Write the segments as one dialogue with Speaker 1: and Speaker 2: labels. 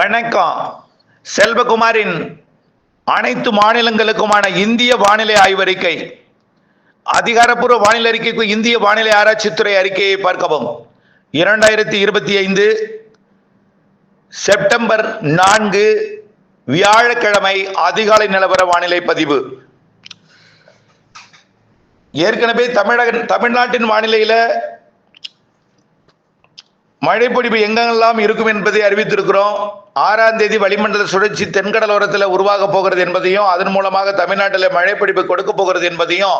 Speaker 1: வணக்கம். செல்வகுமாரின் அனைத்து மாநிலங்களுக்குமான இந்திய வானிலை ஆய்வறிக்கை அதிகாரப்பூர்வ வானிலை அறிக்கைக்கு இந்திய வானிலை ஆராய்ச்சித்துறை அறிக்கையை பார்க்கவும். இரண்டாயிரத்தி இருபத்தி ஐந்து செப்டம்பர் நான்கு வியாழக்கிழமை அதிகாலை நிலவர வானிலை பதிவு. ஏற்கனவே தமிழக தமிழ்நாட்டின் வானிலையில மழைப்பொழிவு எங்கெல்லாம் இருக்கும் என்பதை அறிவித்திருக்கிறோம். ஆறாம் தேதி வளிமண்டல சுழற்சி தென்கடலோரத்தில் உருவாக போகிறது என்பதையும் அதன் மூலமாக தமிழ்நாட்டில் மழைப்பிடிப்பு கொடுக்க போகிறது என்பதையும்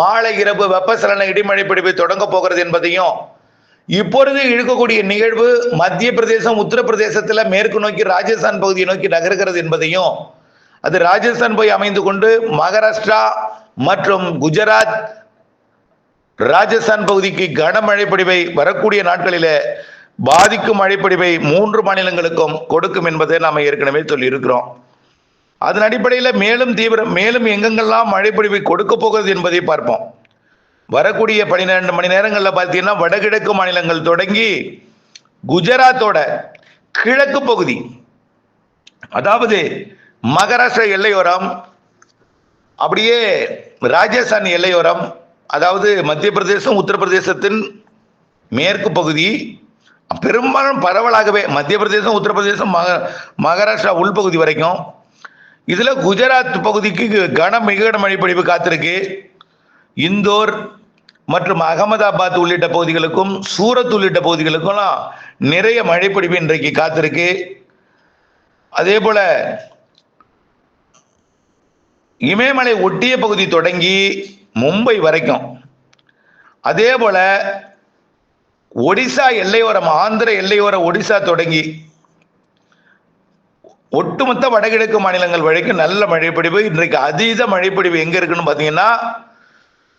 Speaker 1: மாலை இரவு வெப்பசலன இடிமழை தொடங்க போகிறது என்பதையும் இப்பொழுது இழுக்கக்கூடிய நிகழ்வு மத்திய பிரதேசம் உத்தரப்பிரதேசத்தில் மேற்கு நோக்கி ராஜஸ்தான் பகுதியை நோக்கி நகர்கிறது என்பதையும் அது ராஜஸ்தான் போய் அமைந்து கொண்டு மகாராஷ்டிரா மற்றும் குஜராத் ராஜஸ்தான் பகுதிக்கு கனமழை பொழிவை வரக்கூடிய நாட்களிலே பாதிக்கும் மழைப்பொழிவை மூன்று மாநிலங்களுக்கும் கொடுக்கும் என்பதை நாம் ஏற்கனவே சொல்லியிருக்கிறோம். அதன் அடிப்படையில் மேலும் தீவிரம் மேலும் எங்கெங்கெல்லாம் மழைப்பொழிவை கொடுக்க போகிறது என்பதை பார்ப்போம். வரக்கூடிய பன்னிரெண்டு மணி நேரங்களில் பார்த்தீங்கன்னா வடகிழக்கு மாநிலங்கள் தொடங்கி குஜராத்தோட கிழக்கு பகுதி அதாவது மகாராஷ்டிரா எல்லையோரம் அப்படியே ராஜஸ்தான் எல்லையோரம் அதாவது மத்திய பிரதேசம் உத்தரப்பிரதேசத்தின் மேற்கு பகுதி பெரும்பாலும் பரவலாகவே மத்திய பிரதேசம் உத்தரப்பிரதேசம் மக மகாராஷ்டிரா உள்பகுதி வரைக்கும். இதில் குஜராத் பகுதிக்கு கன மிக பொழிவு காத்திருக்கு. இந்தோர் மற்றும் அகமதாபாத் உள்ளிட்ட பகுதிகளுக்கும் சூரத் உள்ளிட்ட பகுதிகளுக்கும்லாம் நிறைய மழைப்பிடிப்பு இன்றைக்கு காத்திருக்கு. அதே போல இமயமலை ஒட்டிய பகுதி தொடங்கி மும்பை வரைக்கும். அதே போல ஒடிசா எல்லையோரம் ஆந்திர எல்லையோர ஒடிசா தொடங்கி ஒட்டுமொத்த வடகிழக்கு மாநிலங்கள் வரைக்கும் நல்ல மழைப்பிடிவு இன்றைக்கு அதீத மழைப்பிடிவு எங்க இருக்குன்னு பார்த்தீங்கன்னா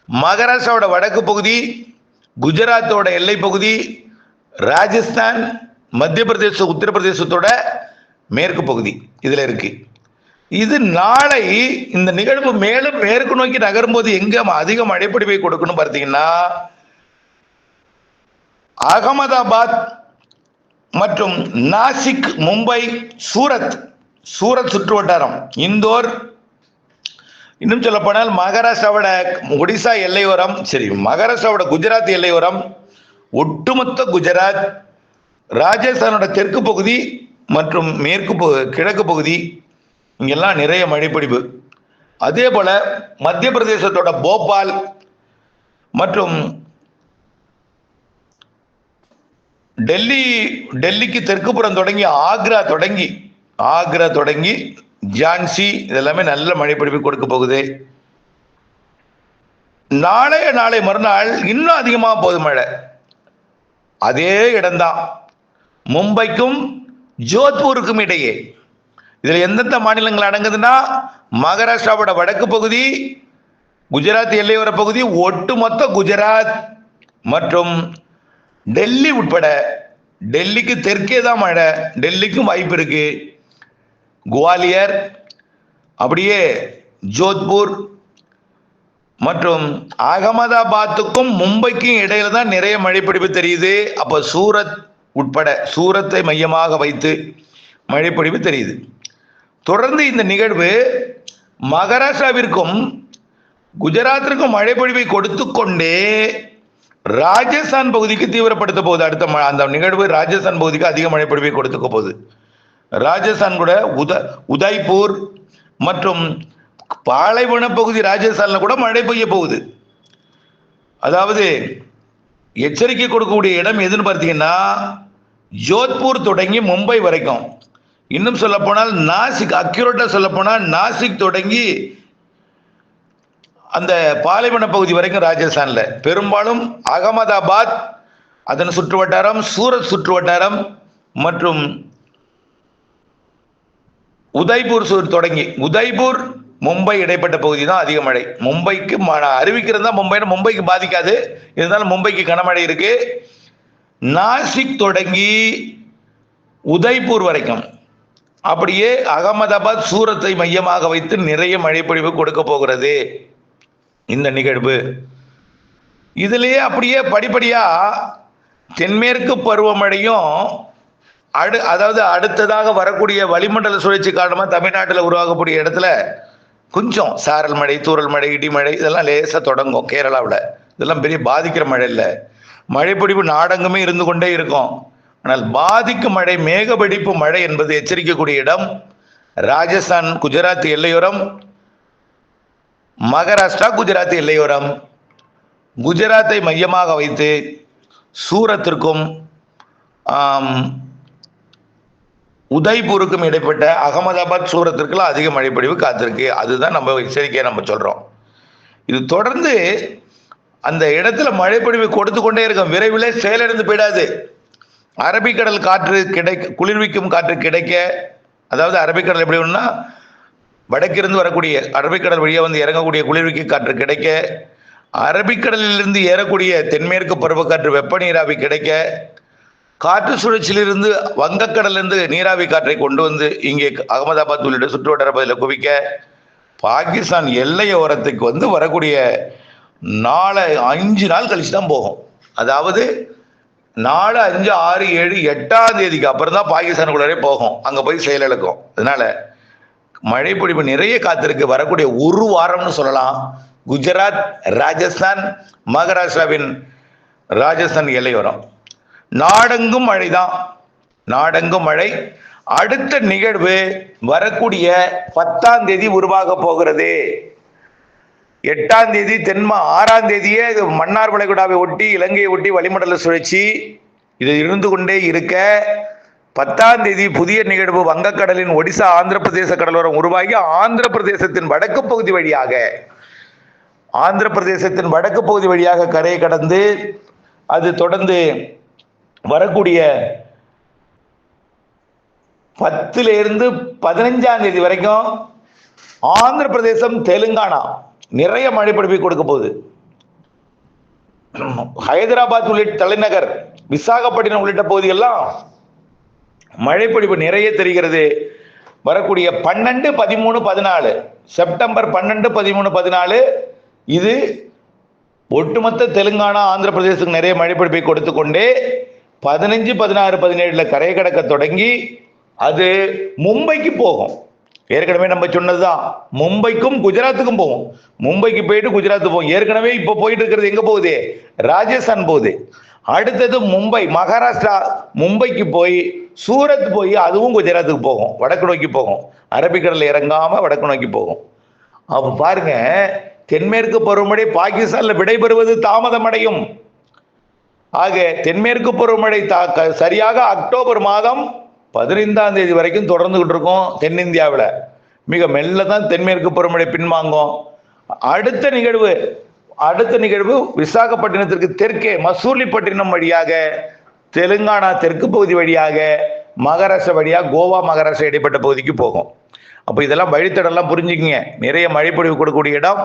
Speaker 1: மகாராஷ்டிராவோட வடக்கு பகுதி குஜராத்தோட எல்லை பகுதி ராஜஸ்தான் மத்திய பிரதேச உத்தரப்பிரதேசத்தோட மேற்கு பகுதி இதில் இருக்கு. இது நாளை இந்த நிகழ்வு மேலும் மேற்கு நோக்கி நகரும்போது எங்க அதிக மழைப்பிடிவை கொடுக்கணும் பார்த்தீங்கன்னா அகமதாபாத் மற்றும் நாசிக் மும்பை சூரத் சூரத் சுற்று வட்டாரம் இந்தோர் இன்னும் சொல்லப்போனால் மகாராஷ்டிராவோட ஒடிசா எல்லையோரம் சரி மகாராஷ்டிராவோட குஜராத் எல்லையோரம் ஒட்டுமொத்த குஜராத் ராஜஸ்தானோட தெற்கு பகுதி மற்றும் மேற்கு பகு- கிழக்கு பகுதி இங்கெல்லாம் நிறைய மழைப்பிடிப்பு அதே போல மத்திய பிரதேசத்தோட போபால் மற்றும் டெல்லி டெல்லிக்கு தெற்கு புறம் தொடங்கி ஆக்ரா தொடங்கி ஆக்ரா தொடங்கி ஜான்சி இதெல்லாமே நல்ல மழைப்பொழிவு கொடுக்க போகுது. நாளைய நாளை மறுநாள் இன்னும் அதிகமாக போகுது மழை. அதே இடம்தான். மும்பைக்கும் ஜோத்பூருக்கும் இடையே. இதில் எந்தெந்த மாநிலங்கள் அடங்குதுன்னா மகாராஷ்டிராவோட வடக்கு பகுதி குஜராத் எல்லையோர பகுதி ஒட்டுமொத்த குஜராத் மற்றும் டெல்லி உட்பட டெல்லிக்கு தெற்கே தான் மழை டெல்லிக்கும் வாய்ப்பு இருக்கு. குவாலியர் அப்படியே ஜோத்பூர் மற்றும் அகமதாபாத்துக்கும் மும்பைக்கும் இடையில தான் நிறைய மழைப்பிடிப்பு தெரியுது. அப்ப சூரத் உட்பட சூரத்தை மையமாக வைத்து மழைப்பிடிப்பு தெரியுது. தொடர்ந்து இந்த நிகழ்வு மகாராஷ்டிராவிற்கும் குஜராத்திற்கும் மழைப்பொழிவை கொடுத்து கொண்டே ராஜஸ்தான் பகுதிக்கு தீவிரப்படுத்த போகுது. அடுத்த ம- அந்த நிகழ்வு ராஜஸ்தான் பகுதிக்கு அதிக மழைப்பொழிவை கொடுத்துக்க போகுது. ராஜஸ்தான் கூட உத உதய்பூர் மற்றும் பாலைவன பகுதி ராஜஸ்தான்ல கூட மழை பெய்ய போகுது. அதாவது எச்சரிக்கை கொடுக்கக்கூடிய இடம் எதுன்னு பார்த்தீங்கன்னா ஜோத்பூர் தொடங்கி மும்பை வரைக்கும். இன்னும் சொல்லப்போனால் நாசிக் அக்யூரேட்டாக சொல்லப்போனால் நாசிக் தொடங்கி அந்த பாலைவன பகுதி வரைக்கும் ராஜஸ்தான்ல. பெரும்பாலும் அகமதாபாத் அதன் சுற்று வட்டாரம் சூரத் சுற்று வட்டாரம் மற்றும் உதய்பூர் சூர் தொடங்கி உதய்பூர் மும்பை இடைப்பட்ட பகுதி தான் அதிக மழை. மும்பைக்கு அறிவிக்கிறது தான் மும்பை மும்பைக்கு பாதிக்காது. இருந்தாலும் மும்பைக்கு கனமழை இருக்கு. நாசிக் தொடங்கி உதய்பூர் வரைக்கும். அப்படியே அகமதாபாத் சூரத்தை மையமாக வைத்து நிறைய மழைப்பொழிவு கொடுக்க போகிறது. இந்த நிகழ்வு. இதுலேயே அப்படியே படிப்படியாக தென்மேற்கு பருவமழையும் அடு அதாவது அடுத்ததாக வரக்கூடிய வளிமண்டல சுழற்சி காரணமாக தமிழ்நாட்டில் உருவாகக்கூடிய இடத்துல கொஞ்சம் சாரல் மழை தூரல் மழை இடிமழை இதெல்லாம் லேசாக தொடங்கும் கேரளாவில். இதெல்லாம் பெரிய பாதிக்கிற மழை இல்லை. மழைப்பிடிப்பு நாடெங்குமே இருந்து கொண்டே இருக்கும். ஆனால் பாதிக்கும் மழை மேகவெடிப்பு மழை என்பது எச்சரிக்கக்கூடிய இடம். ராஜஸ்தான் குஜராத் எல்லையோரம் மகாராஷ்டிரா குஜராத் எல்லையோரம். குஜராத்தை மையமாக வைத்து சூரத்திற்கும் உதய்பூருக்கும் இடைப்பட்ட அகமதாபாத் சூரத்திற்குலாம் அதிக மழைப்பொழிவு காத்திருக்கு. அதுதான் நம்ம எச்சரிக்கையை நம்ம சொல்கிறோம் இது தொடர்ந்து அந்த இடத்துல மழைப்பொழிவு கொடுத்து கொண்டே இருக்கும். விரைவில் செயலிழந்து போயிடாது. அரபிக்கடல் காற்று கிடை குளிர்விக்கும் காற்று கிடைக்க அதாவது அரபிக்கடல் எப்படி ஒன்றுனா வடக்கிருந்து வரக்கூடிய அரபிக்கடல் வழியாக வந்து இறங்கக்கூடிய குளிர்விக்கு காற்று கிடைக்க அரபிக்கடலிலிருந்து ஏறக்கூடிய தென்மேற்கு பருவக்காற்று வெப்ப நீராவி கிடைக்க காற்று சுழற்சியிலிருந்து வங்கக்கடலிருந்து நீராவி காற்றை கொண்டு வந்து இங்கே அகமதாபாத் உள்ளிட்ட சுற்றுவட்டார பகுதியில் குவிக்க பாகிஸ்தான் எல்லையோரத்துக்கு வந்து வரக்கூடிய நாளை அஞ்சு நாள் கழிச்சு தான் போகும். அதாவது நாலு அஞ்சு ஆறு ஏழு எட்டாம் தேதிக்கு அப்புறம் தான் பாகிஸ்தானுக்குள்ளே போகும். அங்கே போய் செயலிழக்கும். அதனால மழை பொழிவு நிறைய காத்திருக்கு. வரக்கூடிய ஒரு வாரம்னு சொல்லலாம். குஜராத் ராஜஸ்தான் மகாராஷ்டிராவின் ராஜஸ்தான் எல்லையோரம். நாடெங்கும் மழைதான். நாடெங்கும் மழை. அடுத்த நிகழ்வு வரக்கூடிய பத்தாம் தேதி உருவாக போகிறது. எட்டாம் தேதி தென்மா ஆறாம் தேதியே இது மன்னார் வளைகுடாவை ஒட்டி இலங்கையை ஒட்டி வளிமண்டல சுழற்சி. இது இருந்து கொண்டே இருக்க பத்தாம் தேதி புதிய நிகழ்வு வங்கக்கடலின் ஒடிசா ஆந்திர பிரதேச கடலோரம் உருவாகி ஆந்திர பிரதேசத்தின் வடக்கு பகுதி வழியாக ஆந்திர பிரதேசத்தின் வடக்கு பகுதி வழியாக கரையை கடந்து அது தொடர்ந்து வரக்கூடிய பத்துல இருந்து பதினஞ்சாம் தேதி வரைக்கும் ஆந்திர பிரதேசம் தெலுங்கானா நிறைய மழை பொழிவை கொடுக்க போகுது. ஹைதராபாத் உள்ளிட்ட தலைநகர் விசாகப்பட்டினம் உள்ளிட்ட பகுதியெல்லாம் மழைப்பொழிவு நிறைய தெரிகிறது. வரக்கூடிய பன்னெண்டு பதிமூணு பதினாலு செப்டம்பர் பன்னெண்டு பதிமூணு பதினாலு இது ஒட்டுமொத்த தெலுங்கானா ஆந்திர பிரதேசத்துக்கு நிறைய மழைப்பிடிப்பை கொடுத்து கொண்டே பதினஞ்சு பதினாறு பதினேழுல கரை கடக்க தொடங்கி அது மும்பைக்கு போகும். ஏற்கனவே நம்ம சொன்னது தான் மும்பைக்கும் குஜராத்துக்கும் போகும். மும்பைக்கு போயிட்டு குஜராத் போகும். ஏற்கனவே இப்போ போயிட்டு இருக்கிறது எங்கே போகுது? ராஜஸ்தான் போகுது. அடுத்தது மும்பை மகாராஷ்டிரா மும்பைக்கு போய் சூரத் போய் அதுவும் குஜராத்துக்கு போகும். வடக்கு நோக்கி போகும். அரபிக்கடலில் இறங்காம வடக்கு நோக்கி போகும். அப்போ பாருங்க தென்மேற்கு பருவமழை பாகிஸ்தான்ல விடைபெறுவது தாமதமடையும். ஆக தென்மேற்கு பருவமழை தாக்க சரியாக அக்டோபர் மாதம் பதினைந்தாம் தேதி வரைக்கும் தொடர்ந்துகிட்டு இருக்கோம் தென்னிந்தியாவில். மிக மெல்ல தான் தென்மேற்கு பருவமழை பின்வாங்கும். அடுத்த நிகழ்வு அடுத்த நிகழ்வு விசாகப்பட்டினத்திற்கு தெற்கே மசூலிப்பட்டினம் வழியாக தெலுங்கானா தெற்கு பகுதி வழியாக மகாராஷ்டிரா வழியாக கோவா மகாராஷ்டிரா இடைப்பட்ட பகுதிக்கு போகும். அப்போ இதெல்லாம் வழித்தடம்லாம் புரிஞ்சுக்கிங்க. நிறைய மழைப்பொழிவு கொடுக்கக்கூடிய இடம்.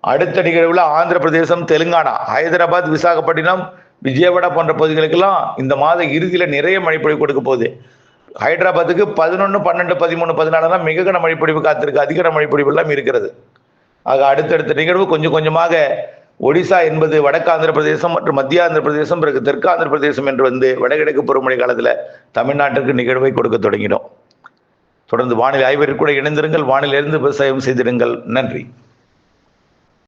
Speaker 1: அடுத்த நிகழ்வில் ஆந்திர பிரதேசம் தெலுங்கானா ஹைதராபாத் விசாகப்பட்டினம் விஜயவாடா போன்ற பகுதிகளுக்கெல்லாம் இந்த மாத இறுதியில் நிறைய மழைப்பொழிவு கொடுக்க போகுது. ஹைதராபாத்துக்கு பதினொன்று பன்னெண்டு பதிமூணு பதினாலு தான் மிக கன மழைப்பொழிவு காத்திருக்கு. அதிக மழைப்பொழிவு எல்லாம் இருக்கிறது. ஆக அடுத்தடுத்த நிகழ்வு கொஞ்சம் கொஞ்சமாக ஒடிசா என்பது வடக்கு ஆந்திர பிரதேசம் மற்றும் மத்திய ஆந்திர பிரதேசம் பிறகு தெற்கு ஆந்திர பிரதேசம் என்று வந்து வடகிழக்கு பருவமழை காலத்தில் தமிழ்நாட்டிற்கு நிகழ்வை கொடுக்க தொடங்கினோம். தொடர்ந்து வானிலை ஆய்வறிக்கூட இணைந்திருங்கள். வானிலிருந்து விவசாயம் செய்திருங்கள் நன்றி.